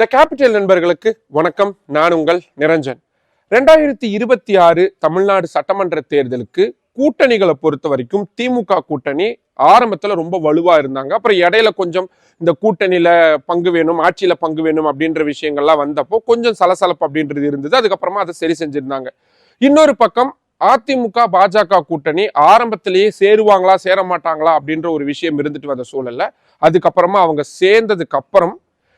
The capital நண்பர்களுக்கு வணக்கம். நான் உங்கள் நிரஞ்சன். ரெண்டாயிரத்தி இருபத்தி ஆறு தமிழ்நாடு சட்டமன்ற தேர்தலுக்கு கூட்டணிகளை பொறுத்த வரைக்கும் திமுக கூட்டணி ஆரம்பத்தில் ரொம்ப வலுவாக இருந்தாங்க. அப்புறம் இடையில கொஞ்சம் இந்த கூட்டணியில பங்கு வேணும் ஆட்சியில பங்கு வேணும் அப்படின்ற விஷயங்கள்லாம் வந்தப்போ கொஞ்சம் சலசலப்பு அப்படின்றது இருந்தது. அதுக்கப்புறமா அதை சரி செஞ்சிருந்தாங்க. இன்னொரு பக்கம் அதிமுக பாஜக கூட்டணி ஆரம்பத்திலேயே சேருவாங்களா சேர மாட்டாங்களா அப்படின்ற ஒரு விஷயம் இருந்துட்டு வந்த சூழல்ல அதுக்கப்புறமா அவங்க சேர்ந்ததுக்கு அப்புறம்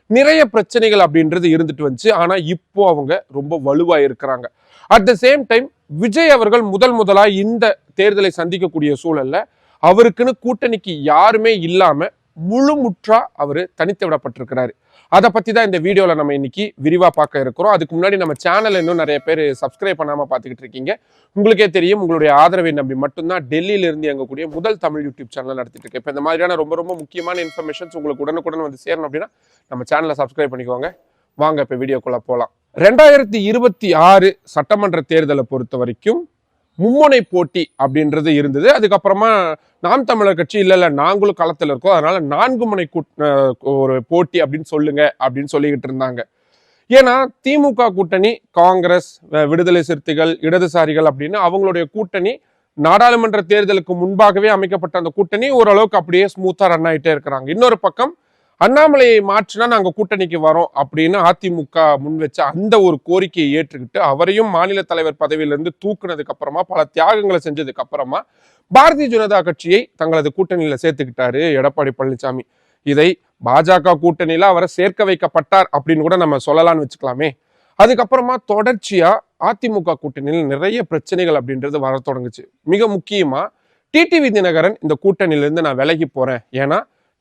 நிறைய பிரச்சனைகள் அப்படின்றது இருந்துட்டு வந்துச்சு. ஆனா இப்போ அவங்க ரொம்ப வலுவா இருக்கிறாங்க. At the same time Vijay அவர்கள் முதல் முதலா இந்த தேர்தலை சந்திக்கக்கூடிய சூழல்ல அவருக்குன்னு கூட்டணிக்கு யாருமே இல்லாம முழுமுற்றா அவரு தனித்து விடப்பட்டிருக்கிறாரு. அதை பற்றி தான் இந்த வீடியோவில் நம்ம இன்னைக்கு விரிவாக பார்க்க இருக்கிறோம். அதுக்கு முன்னாடி நம்ம சேனலை இன்னும் நிறைய பேர் சப்ஸ்கிரைப் பண்ணாமல் பார்த்துக்கிட்டு இருக்கீங்க. உங்களுக்கே தெரியும் உங்களுடைய ஆதரவை நம்பி மட்டும்தான் டெல்லியிலிருந்து எங்கக்கூடிய முதல் தமிழ் யூடியூப் சேனல் நடத்திட்டு இருக்கு இப்போ இந்த மாதிரியான ரொம்ப ரொம்ப முக்கியமான இன்ஃபர்மேஷன்ஸ் உங்களுக்கு உடனுக்குடன் வந்து சேரணும் அப்படின்னா நம்ம சேனலை சப்ஸ்கிரைப் பண்ணிக்கோங்க. வாங்க இப்போ வீடியோக்குள்ளே போகலாம் ரெண்டாயிரத்தி இருபத்தி ஆறு சட்டமன்ற தேர்தலை பொறுத்த வரைக்கும் மும்முனை போட்டி அப்படின்றது இருந்தது. அதுக்கப்புறமா நாம் தமிழர் கட்சி இல்லை இல்லை நாங்களும் களத்தில் இருக்கோம். அதனால நான்கு முனை கூட்- ஒரு போட்டி அப்படின்னு சொல்லுங்க அப்படின்னு சொல்லிக்கிட்டு இருந்தாங்க. ஏன்னா திமுக கூட்டணி காங்கிரஸ் விடுதலை சிறுத்தைகள் இடதுசாரிகள் அப்படின்னு அவங்களுடைய கூட்டணி நாடாளுமன்ற தேர்தலுக்கு முன்பாகவே அமைக்கப்பட்ட அந்த கூட்டணி ஓரளவுக்கு அப்படியே ஸ்மூத்தாக ரன் ஆகிட்டே இருக்கிறாங்க. இன்னொரு பக்கம் அண்ணாமலையை மாற்றினா நாங்கள் கூட்டணிக்கு வரோம் அப்படின்னு அதிமுக முன் வச்ச அந்த ஒரு கோரிக்கையை ஏற்றுக்கிட்டு அவரையும் மாநில தலைவர் பதவியிலிருந்து தூக்குனதுக்கு அப்புறமா பல தியாகங்களை செஞ்சதுக்கு அப்புறமா பாரதிய ஜனதா கட்சியை தங்களது கூட்டணியில சேர்த்துக்கிட்டாரு எடப்பாடி பழனிசாமி. இதை பாஜக கூட்டணியில அவரை சேர்க்க வைக்கப்பட்டார் அப்படின்னு கூட நம்ம சொல்லலாம்னு வச்சுக்கலாமே. அதுக்கப்புறமா தொடர்ச்சியா அதிமுக கூட்டணியில் நிறைய பிரச்சனைகள் அப்படின்றது வர தொடங்குச்சு. மிக முக்கியமா டிடிவி தினகரன் இந்த கூட்டணியிலிருந்து நான் விலகி போறேன். ஏன்னா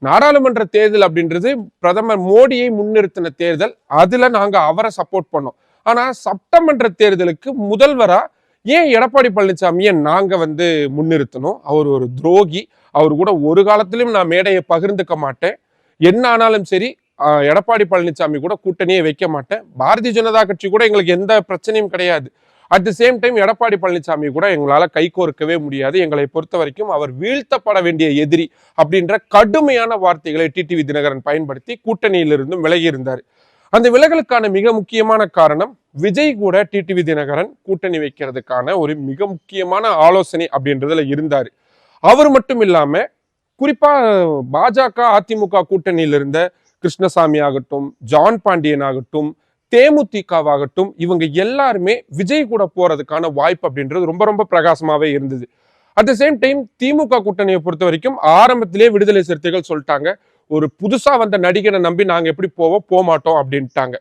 நாடாளுமன்ற தேர்தல் அப்படின்றது பிரதமர் மோடியை முன்னிறுத்தின தேர்தல். அதுல நாங்க அவரை சப்போர்ட் பண்ணோம். ஆனா சட்டமன்ற தேர்தலுக்கு முதல்வரா ஏன் எடப்பாடி பழனிசாமியை நாங்க வந்து முன்னிறுத்தணும்? அவர் ஒரு துரோகி. அவர் கூட ஒரு காலத்திலும் நான் மேடையை பகிர்ந்துக்க மாட்டேன். என்ன ஆனாலும் சரி எடப்பாடி பழனிசாமி கூட கூட்டணியை வைக்க மாட்டேன். பாரதிய ஜனதா கட்சி கூட எங்களுக்கு எந்த பிரச்சனையும் கிடையாது. At the same time Edappadi Palaniswami கூட எங்களால் கைகோர்க்கவே முடியாது. எங்களை பொறுத்த வரைக்கும் அவர் வீழ்த்தப்பட வேண்டிய எதிரி அப்படின்ற கடுமையான வார்த்தைகளை டிடிவி தினகரன் பயன்படுத்தி கூட்டணியிலிருந்தும் விலகி இருந்தார் அந்த விலகலுக்கான மிக முக்கியமான காரணம் விஜய் கூட டிடிவி தினகரன் கூட்டணி வைக்கிறதுக்கான ஒரு மிக முக்கியமான ஆலோசனை அப்படின்றதுல இருந்தார். அவர் மட்டும் இல்லாம குறிப்பா பாஜக அதிமுக கூட்டணியில் இருந்த கிருஷ்ணசாமி ஆகட்டும் ஜான் பாண்டியன் ஆகட்டும் தேமுதிகவாகட்டும் இவங்க எல்லாருமே விஜய் கூட போறதுக்கான வாய்ப்பு அப்படின்றது ரொம்ப ரொம்ப பிரகாசமாவே இருந்தது. At the same time DMK கூட்டணியை பொறுத்த வரைக்கும் ஆரம்பத்திலே விடுதலை சிறுத்தைகள் சொல்லிட்டாங்க ஒரு புதுசா வந்த நடிகனை நம்பி நாங்க எப்படி போவோம் போக மாட்டோம் அப்படின்ட்டாங்க.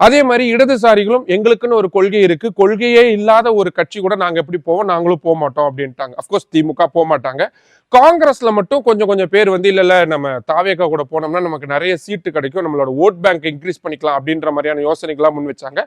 அதே மாதிரி இடதுசாரிகளும் எங்களுக்குன்னு ஒரு கொள்கை இருக்கு கொள்கையே இல்லாத ஒரு கட்சி கூட நாங்க எப்படி போவோம் நாங்களும் போக மாட்டோம் அப்படின்ட்டாங்க அப்கோர்ஸ் திமுக போக மாட்டாங்க காங்கிரஸ்ல மட்டும் கொஞ்சம் கொஞ்சம் பேர் வந்து இல்ல இல்ல நம்ம தாவேக்கா கூட போனோம்னா நமக்கு நிறைய சீட்டு கிடைக்கும். நம்மளோட ஓட் பேங்க் இன்க்ரீஸ் பண்ணிக்கலாம் அப்படின்ற மாதிரியான யோசனைகள்லாம் முன் வச்சாங்க.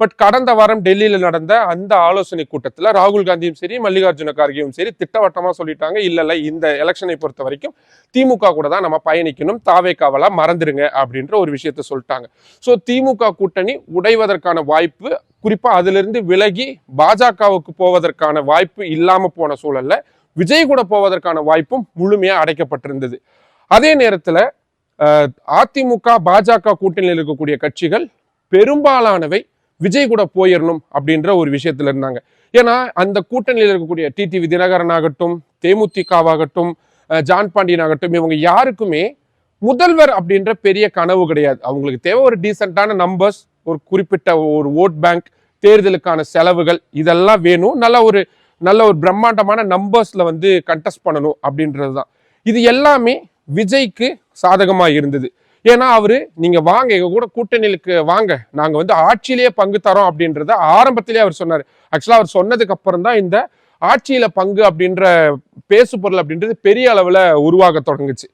பட் கடந்த வாரம் டெல்லியில நடந்த அந்த ஆலோசனை கூட்டத்துல ராகுல் காந்தியும் சரி மல்லிகார்ஜுன கார்கேயும் சரி திட்டவட்டமா சொல்லிட்டாங்க இல்ல இல்ல இந்த எலெக்ஷனை பொறுத்த வரைக்கும் திமுக கூட தான் நம்ம பயணிக்கணும். தாவேக்காவெல்லாம் மறந்துடுங்க அப்படின்ற ஒரு விஷயத்த சொல்லிட்டாங்க. ஸோ திமுக கூட்டணி உடைவதற்கான வாய்ப்பு குறிப்பா அதிலிருந்து விலகி பாஜகவுக்கு போவதற்கான வாய்ப்பு இல்லாம போன சூழல்ல விஜய் கூட போவதற்கான வாய்ப்பும் முழுமையாக அடைக்கப்பட்டிருந்தது. அதே நேரத்தில் அதிமுக பாஜக கூட்டணியில் இருக்கக்கூடிய கட்சிகள் பெரும்பாலானவை விஜய் கூட போயிடணும் அப்படின்ற ஒரு விஷயத்துல இருந்தாங்க. ஏன்னா அந்த கூட்டணியில் இருக்கக்கூடிய டிடிவி தினகரன் ஆகட்டும் தேமுதிகவாகட்டும் ஜான் பாண்டியன் ஆகட்டும் இவங்க யாருக்குமே முதல்வர் அப்படின்ற பெரிய கனவு கிடையாது. அவங்களுக்கு தேவை ஒரு டீசெண்டான நம்பர்ஸ் ஒரு குறிப்பிட்ட ஒரு ஓட் பேங்க் தேர்தலுக்கான செலவுகள் இதெல்லாம் வேணும். நல்ல ஒரு நல்ல ஒரு பிரம்மாண்டமான நம்பர்ஸில் வந்து கண்டெஸ்ட் பண்ணணும் அப்படின்றது தான் இது எல்லாமே விஜய்க்கு சாதகமாக இருந்தது. ஏன்னா அவர் நீங்கள் வாங்க எங்கள் கூட கூட்டணிகளுக்கு வாங்க நாங்கள் வந்து ஆட்சியிலேயே பங்கு தரோம் அப்படின்றத ஆரம்பத்திலே அவர் சொன்னார். ஆக்சுவலாக அவர் சொன்னதுக்கு அப்புறம் தான் இந்த ஆட்சியில் பங்கு அப்படின்ற பேசு பொருள் அப்படின்றது பெரிய அளவில் உருவாக தொடங்குச்சு.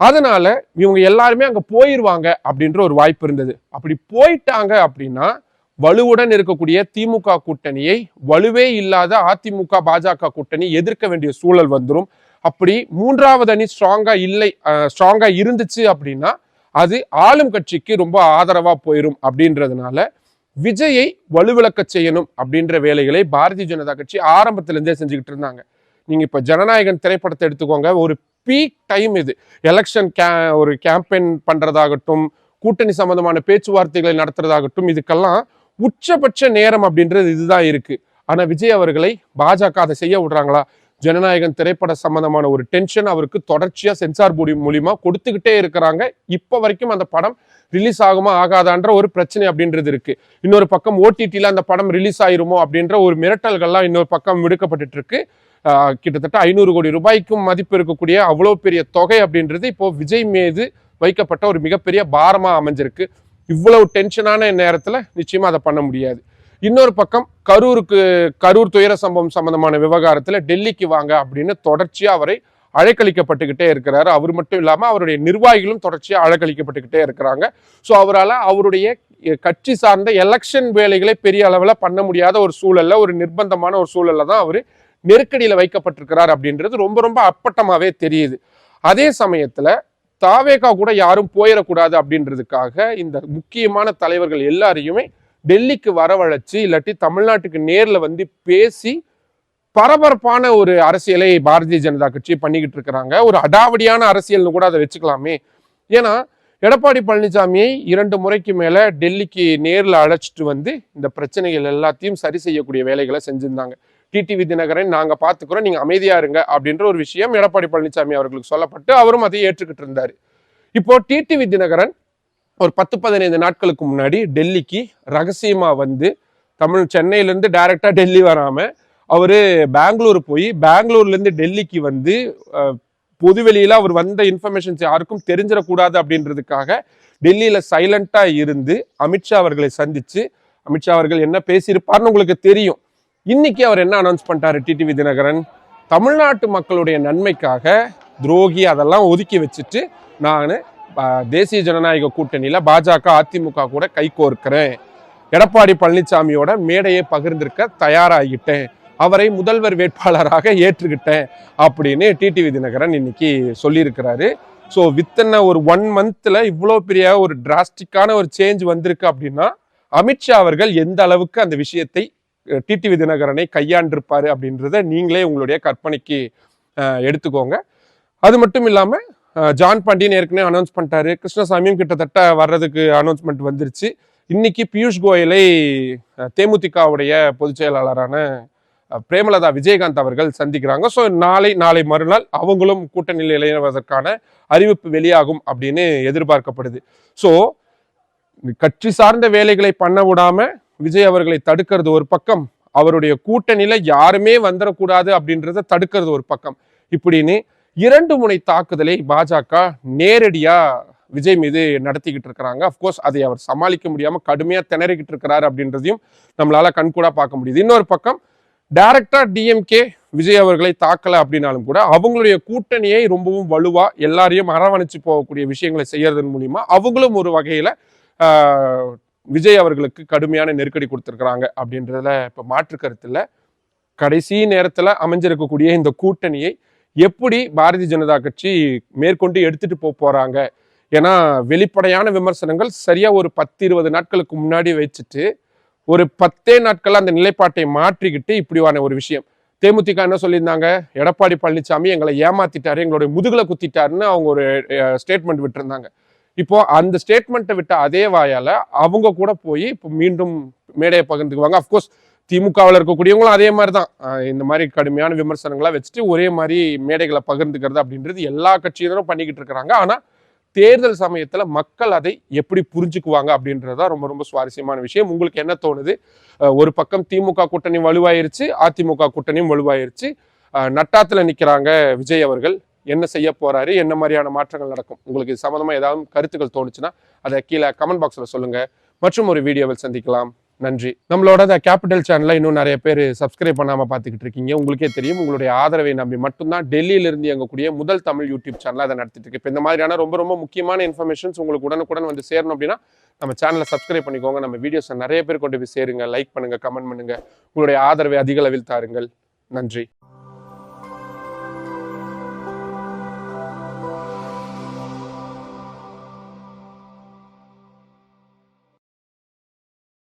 அதனால இவங்க எல்லாருமே அங்கே போயிடுவாங்க அப்படின்ற ஒரு வாய்ப்பு இருந்தது. அப்படி போயிட்டாங்க அப்படின்னா வலுவுடன் இருக்கக்கூடிய திமுக கூட்டணியை வலுவே இல்லாத அதிமுக பாஜக கூட்டணி எதிர்க்க வேண்டிய சூழல் வந்துடும் அப்படி மூன்றாவது அணி ஸ்ட்ராங்கா இல்லை ஸ்ட்ராங்கா இருந்துச்சு அப்படின்னா அது ஆளும் கட்சிக்கு ரொம்ப ஆதரவா போயிடும் அப்படின்றதுனால விஜயை வலுவிளக்க செய்யணும் அப்படின்ற வேலைகளை பாரதிய ஜனதா கட்சி ஆரம்பத்துலேருந்தே செஞ்சுக்கிட்டு இருந்தாங்க. நீங்க இப்ப ஜனநாயகன் திரைப்படத்தை எடுத்துக்கோங்க ஒரு பீக் டைம் இது. எலெக்ஷன் கே ஒரு கேம்பெயின் பண்றதாகட்டும் கூட்டணி சம்பந்தமான பேச்சுவார்த்தைகளை நடத்துறதாகட்டும் இதுக்கெல்லாம் உச்சபட்ச நேரம் அப்படின்றது இதுதான் இருக்கு. ஆனா விஜய் அவர்களை பாஜக அதை செய்ய விடுறாங்களா? ஜனநாயகன் திரைப்பட சம்பந்தமான ஒரு டென்ஷன் அவருக்கு தொடர்ச்சியா சென்சார் போர்டு மூலியமா கொடுத்துக்கிட்டே இருக்கிறாங்க. இப்போ வரைக்கும் அந்த படம் ரிலீஸ் ஆகுமா ஆகாதான்ற ஒரு பிரச்சனை அப்படின்றது இருக்கு. இன்னொரு பக்கம் ஓடிடியில் அந்த படம் ரிலீஸ் ஆயிருமோ அப்படின்ற ஒரு மிரட்டல்கள்லாம் இன்னொரு பக்கம் விடுக்கப்பட்டு இருக்கு. கிட்டத்தட்ட ஐநூறு கோடி ரூபாய்க்கும் மதிப்பு இருக்கக்கூடிய அவ்வளோ பெரிய தொகை அப்படின்றது இப்போ விஜய் மீது வைக்கப்பட்ட ஒரு மிகப்பெரிய பாரமாக அமைஞ்சிருக்கு. இவ்வளவு டென்ஷனான நேரத்தில் நிச்சயமாக அதை பண்ண முடியாது. இன்னொரு பக்கம் கரூருக்கு கரூர் துயர சம்பவம் சம்பந்தமான விவகாரத்தில் டெல்லிக்கு வாங்க அப்படின்னு தொடர்ச்சியாக அவரை அழைக்கழிக்கப்பட்டுக்கிட்டே இருக்கிறாரு. அவர் மட்டும் இல்லாமல் அவருடைய நிர்வாகிகளும் தொடர்ச்சியாக அழைக்கழிக்கப்பட்டுக்கிட்டே இருக்கிறாங்க. ஸோ அவரால் அவருடைய கட்சி சார்ந்த எலெக்ஷன் வேலைகளை பெரிய அளவில் பண்ண முடியாத ஒரு சூழலில் ஒரு நிர்பந்தமான ஒரு சூழலில் தான் அவர் நெருக்கடியில் வைக்கப்பட்டிருக்கிறார் அப்படின்றது ரொம்ப ரொம்ப அப்பட்டமாகவே தெரியுது. அதே சமயத்தில் தாவேகா கூட யாரும் போயிடக்கூடாது அப்படின்றதுக்காக இந்த முக்கியமான தலைவர்கள் எல்லாரையுமே டெல்லிக்கு வரவழைச்சு இல்லாட்டி தமிழ்நாட்டுக்கு நேரில் வந்து பேசி பரபரப்பான ஒரு அரசியலை பாரதிய ஜனதா கட்சி பண்ணிக்கிட்டு இருக்கிறாங்க. ஒரு அடாவடியான அரசியல்னு கூட அதை வச்சுக்கலாமே. ஏன்னா எடப்பாடி பழனிசாமியை இரண்டு முறைக்கு மேலே டெல்லிக்கு நேரில் அழைச்சிட்டு வந்து இந்த பிரச்சனைகள் எல்லாத்தையும் சரி செய்யக்கூடிய வேலைகளை செஞ்சுருந்தாங்க. டிடிவி தினகரன் நாங்கள் பார்த்துக்கிறோம் நீங்கள் அமைதியாக இருங்க அப்படின்ற ஒரு விஷயம் எடப்பாடி பழனிசாமி அவர்களுக்கு சொல்லப்பட்டு அவரும் அதை ஏற்றுக்கிட்டு இருந்தார். இப்போ டிடிவி தினகரன் ஒரு பத்து பதினைந்து நாட்களுக்கு முன்னாடி டெல்லிக்கு ரகசியமாக வந்து தமிழ் சென்னையிலேருந்து டைரெக்டாக டெல்லி வராமல் அவர் பெங்களூர் போய் பெங்களூர்லேருந்து டெல்லிக்கு வந்து பொதுவெளியில் அவர் வந்த இன்ஃபர்மேஷன்ஸ் யாருக்கும் தெரிஞ்சிடக்கூடாது அப்படின்றதுக்காக டெல்லியில் சைலண்ட்டாக இருந்து அமித்ஷா அவர்களை சந்தித்து அமித்ஷா அவர்கள் என்ன பேசியிருப்பார்னு உங்களுக்கு தெரியும். இன்னைக்கு அவர் என்ன அனௌன்ஸ் பண்ணிட்டாரு? டிடிவி தினகரன் தமிழ்நாட்டு மக்களுடைய நன்மைக்காக துரோகி அதெல்லாம் ஒதுக்கி வச்சுட்டு நான் தேசிய ஜனநாயக கூட்டணியில் பாஜக அதிமுக கூட கை கோர்க்கிறேன். எடப்பாடி பழனிசாமியோட மேடையை பகிர்ந்திருக்க தயாராகிட்டேன். அவரை முதல்வர் வேட்பாளராக ஏற்றுக்கிட்டேன் அப்படின்னு டிடிவி தினகரன் இன்னைக்கு சொல்லியிருக்கிறாரு. ஸோ வித்தனை ஒரு ஒன் மந்தில் இவ்வளோ பெரிய ஒரு டிராஸ்டிக்கான ஒரு சேஞ்ச் வந்திருக்கு அப்படின்னா அமித்ஷா அவர்கள் எந்த அளவுக்கு அந்த விஷயத்தை டிடிவி தினகரனை கையாண்டிருப்பார் அப்படின்றத நீங்களே உங்களுடைய கற்பனைக்கு எடுத்துக்கோங்க. அது மட்டும் இல்லாமல் ஜான் பாண்டியன் ஏற்கனவே அனௌன்ஸ் பண்ணிட்டாரு. கிருஷ்ணசாமியும் கிட்டத்தட்ட வர்றதுக்கு அனௌன்ஸ்மெண்ட் வந்துருச்சு. இன்னைக்கு பியூஷ் கோயலை தேமுதிகவுடைய பொதுச் செயலாளரான பிரேமலதா விஜயகாந்த் அவர்கள் சந்திக்கிறாங்க. ஸோ நாளை நாளை மறுநாள் அவங்களும் கூட்டணியில் இணைவதற்கான அறிவிப்பு வெளியாகும் அப்படின்னு எதிர்பார்க்கப்படுது. ஸோ கட்சி சார்ந்த வேலைகளை பண்ண விடாமல் விஜய் அவர்களை தடுக்கிறது ஒரு பக்கம் அவருடைய கூட்டணியில யாருமே வந்துடக்கூடாது அப்படின்றத தடுக்கிறது ஒரு பக்கம். இப்படின்னு இரண்டு முனை தாக்குதலை பாஜக நேரடியா விஜய் மீது நடத்திக்கிட்டு இருக்கிறாங்க. அஃப்கோர்ஸ் அதை அவர் சமாளிக்க முடியாம கடுமையா திணறிக்கிட்டு இருக்கிறாரு அப்படின்றதையும் நம்மளால கண்கூடா பார்க்க முடியுது. இன்னொரு பக்கம் டைரக்டா டிஎம்கே விஜய் அவர்களை தாக்கல அப்படின்னாலும் கூட அவங்களுடைய கூட்டணியை ரொம்பவும் வலுவா எல்லாரையும் அரவணைச்சு போகக்கூடிய விஷயங்களை செய்யறதன் மூலியமா அவங்களும் ஒரு வகையில விஜய் அவர்களுக்கு கடுமையான நெருக்கடி கொடுத்துருக்குறாங்க அப்படின்றதுல இப்போ மாற்று கருத்தில் கடைசி நேரத்தில் அமைஞ்சிருக்கக்கூடிய இந்த கூட்டணியை எப்படி பாரதிய ஜனதா கட்சி மேற்கொண்டு எடுத்துட்டு போக போகிறாங்க ஏன்னா வெளிப்படையான விமர்சனங்கள் சரியாக ஒரு பத்து இருபது நாட்களுக்கு முன்னாடி வச்சுட்டு ஒரு பத்தே நாட்கள் அந்த நிலைப்பாட்டை மாற்றிக்கிட்டு இப்படியான ஒரு விஷயம். தேமுதிக என்ன சொல்லியிருந்தாங்க? எடப்பாடி பழனிசாமி எங்களை ஏமாத்திட்டாரு எங்களுடைய முதுகலை குத்திட்டாருன்னு அவங்க ஒரு ஸ்டேட்மெண்ட் விட்டுருந்தாங்க. இப்போ அந்த ஸ்டேட்மெண்ட்டை விட்ட அதே வாயால அவங்க கூட போய் இப்போ மீண்டும் மேடையை பகிர்ந்துக்குவாங்க. அஃப்கோர்ஸ் திமுகவில் இருக்கக்கூடியவங்களும் அதே மாதிரி தான் இந்த மாதிரி கடுமையான விமர்சனங்களாக வச்சுட்டு ஒரே மாதிரி மேடைகளை பகிர்ந்துக்கிறது அப்படின்றது எல்லா கட்சியினரும் பண்ணிக்கிட்டு இருக்கிறாங்க. ஆனால் தேர்தல் சமயத்தில் மக்கள் அதை எப்படி புரிஞ்சுக்குவாங்க அப்படின்றதா ரொம்ப ரொம்ப சுவாரஸ்யமான விஷயம். உங்களுக்கு என்ன தோணுது? ஒரு பக்கம் திமுக கூட்டணி வலுவாயிருச்சு அதிமுக கூட்டணியும் வலுவாயிருச்சு. நட்டாத்தில் நிற்கிறாங்க விஜய் அவர்கள். என்ன செய்ய போகிறாரு என்ன மாதிரியான மாற்றங்கள் நடக்கும் உங்களுக்கு இது சம்மந்தமா ஏதாவது கருத்துக்கள் தோணுச்சுன்னா அதை கீழே கமெண்ட் பாக்ஸில் சொல்லுங்கள் மற்றும் ஒரு வீடியோவில் சந்திக்கலாம். நன்றி. நம்மளோட த கேபிட்டல் சேனலில் இன்னும் நிறைய பேர் சப்ஸ்கிரைப் பண்ணாமல் பார்த்துக்கிட்டு இருக்கீங்க. உங்களுக்கே தெரியும் உங்களுடைய ஆதரவை நம்பி மட்டும்தான் டெல்லியிலிருந்து இயங்கக்கூடிய முதல் தமிழ் யூடியூப் சேனலில் அதை நடத்திட்டு இருக்கு. இப்போ இந்த மாதிரியான ரொம்ப ரொம்ப முக்கியமான இன்ஃபர்மேஷன்ஸ் உங்களுக்கு உடனுக்குடன் வந்து சேரணும் அப்படின்னா நம்ம சேனலை சப்ஸ்கிரைப் பண்ணிக்கோங்க. நம்ம வீடியோஸை நிறைய பேர் கொண்டு போய் சேருங்க. லைக் பண்ணுங்கள் கமெண்ட் பண்ணுங்கள் உங்களுடைய ஆதரவை அதிக அளவில் தாருங்கள். நன்றி.